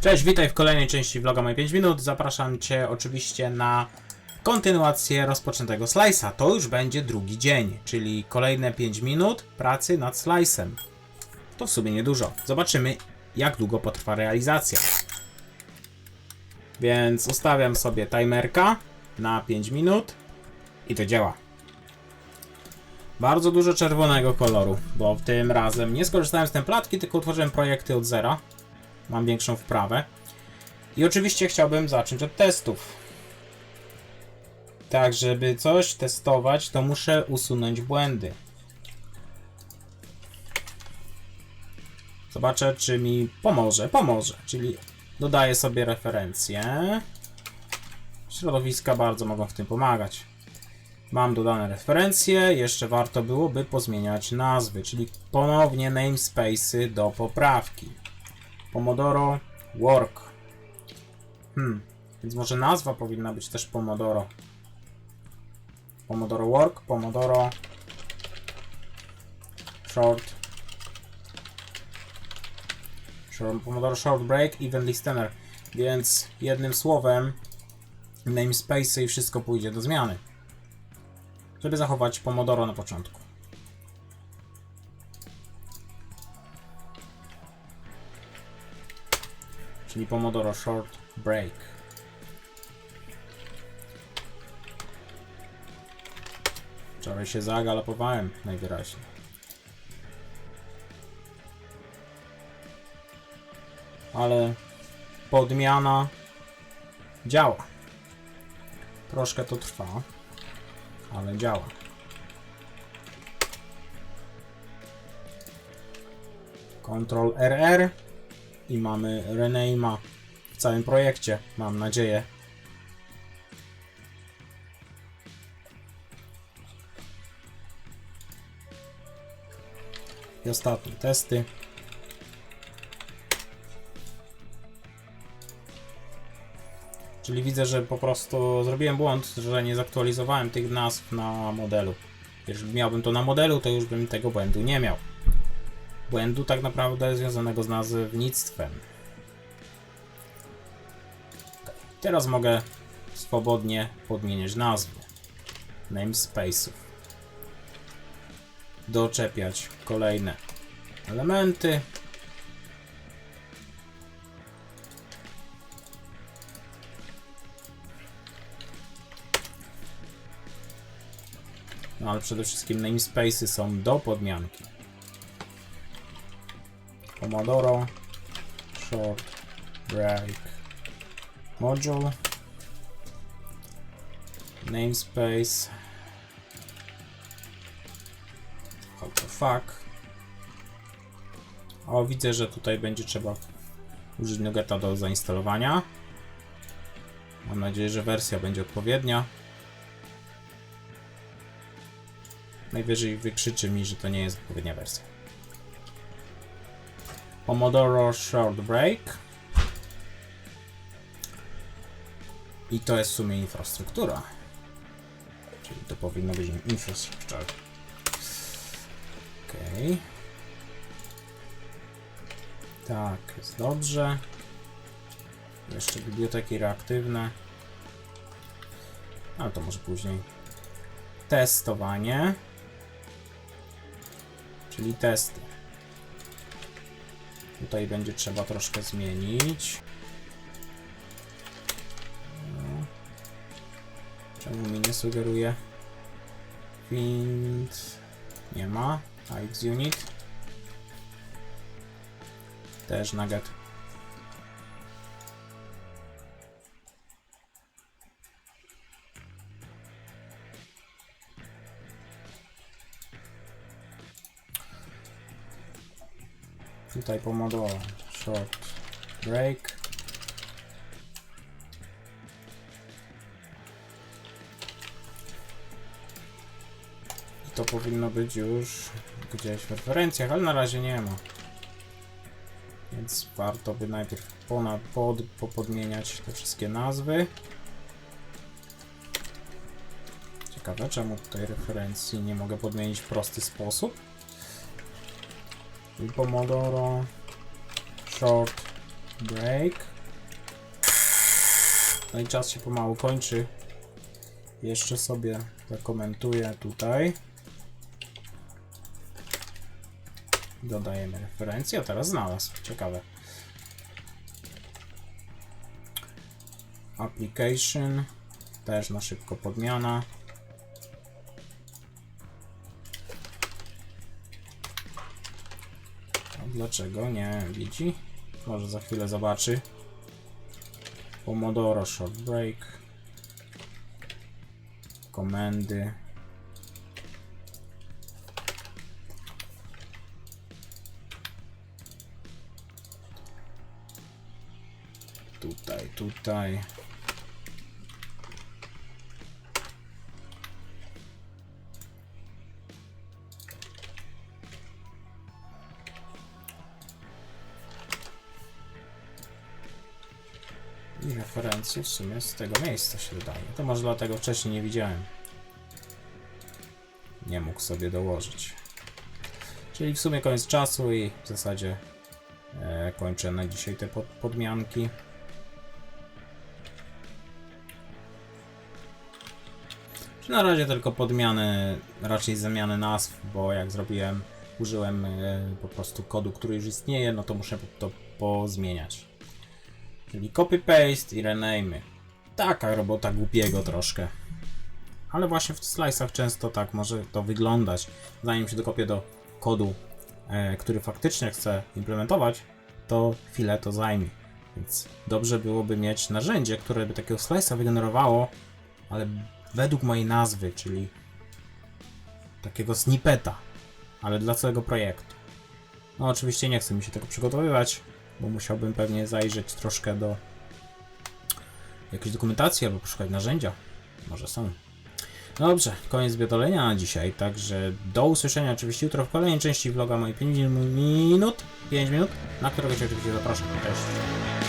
Cześć, witaj w kolejnej części vloga Moje 5 minut. Zapraszam Cię oczywiście na kontynuację rozpoczętego slice'a. To już będzie drugi dzień, czyli kolejne 5 minut pracy nad slice'em. To w sumie niedużo. Zobaczymy, jak długo potrwa realizacja. Więc ustawiam sobie timerka na 5 minut i to działa. Bardzo dużo czerwonego koloru, bo tym razem nie skorzystałem z templatki, tylko utworzyłem projekty od zera. Mam większą wprawę. I oczywiście chciałbym zacząć od testów. Tak, żeby coś testować, to muszę usunąć błędy. Zobaczę, czy mi pomoże. Pomoże, czyli dodaję sobie referencje. Środowiska bardzo mogą w tym pomagać. Mam dodane referencje, jeszcze warto byłoby pozmieniać nazwy, czyli ponownie namespace'y do poprawki. Pomodoro Work. Hmm, więc może nazwa powinna być też Pomodoro. Pomodoro Work, Pomodoro Short. Pomodoro Short Break, Event Listener. Więc jednym słowem namespace i wszystko pójdzie do zmiany. Żeby zachować Pomodoro na początku. Czyli Pomodoro Short Break. Wczoraj się zagalopowałem najwyraźniej. Ale podmiana działa. Troszkę to trwa, ale działa. Ctrl RR i mamy rename'a w całym projekcie, mam nadzieję. I ostatnie testy. Czyli widzę, że po prostu zrobiłem błąd, że nie zaktualizowałem tych nazw na modelu. Jeżeli miałbym to na modelu, to już bym tego błędu nie miał błędu tak naprawdę związanego z nazewnictwem. Teraz mogę swobodnie podmieniać nazwy namespace'ów. Doczepiać kolejne elementy. No ale przede wszystkim namespace'y są do podmianki. Pomodoro Short Break Module Namespace What the fuck O, widzę, że tutaj będzie trzeba użyć Nugeta do zainstalowania. Mam nadzieję, że wersja będzie odpowiednia. Najwyżej wykrzyczy mi, że to nie jest odpowiednia wersja. Pomodoro Short Break. I to jest w sumie infrastruktura. Czyli to powinno być infrastructure. Okej. Tak, jest dobrze. Jeszcze biblioteki reaktywne. Ale to może później. Testowanie. Czyli testy. Tutaj będzie trzeba troszkę zmienić. No. Czemu mi nie sugeruje? Wind nie ma. AX unit. Też nugget. Tutaj pomodoro short break. I to powinno być już gdzieś w referencjach, ale na razie nie ma. Więc warto by najpierw ponad, pod, popodmieniać te wszystkie nazwy. Ciekawe, czemu tutaj referencji nie mogę podmienić w prosty sposób. Pomodoro Short break. No i czas się pomału kończy. Jeszcze sobie zakomentuję tutaj. Dodajemy referencję, a teraz znalazł. Ciekawe. Application. Też na szybko podmiana. Dlaczego nie widzi? Może za chwilę zobaczy. Pomodoro short break. Komendy. Tutaj, tutaj. Referencje w sumie z tego miejsca się wydaje. To może dlatego wcześniej nie widziałem. Nie mógł sobie dołożyć. Czyli w sumie koniec czasu i w zasadzie e, kończę na dzisiaj te pod, podmianki. Na razie tylko podmiany, raczej zamiany nazw, bo jak zrobiłem, użyłem e, po prostu kodu, który już istnieje, no to muszę to pozmieniać. Czyli copy-paste i rename. Taka robota głupiego troszkę. Ale właśnie w slice'ach często tak może to wyglądać. Zanim się dokopię do kodu, e, który faktycznie chcę implementować, to chwilę to zajmie. Więc dobrze byłoby mieć narzędzie, które by takiego slice'a wygenerowało, ale według mojej nazwy, czyli takiego snippeta, ale dla całego projektu. No oczywiście nie chcę mi się tego przygotowywać, bo musiałbym pewnie zajrzeć troszkę do jakiejś dokumentacji albo poszukać narzędzia. Może są. No Dobrze, koniec biedolenia na dzisiaj, także do usłyszenia oczywiście jutro w kolejnej części vloga mojej 5 minut, 5 minut, na którego cię oczywiście zapraszam. Cześć.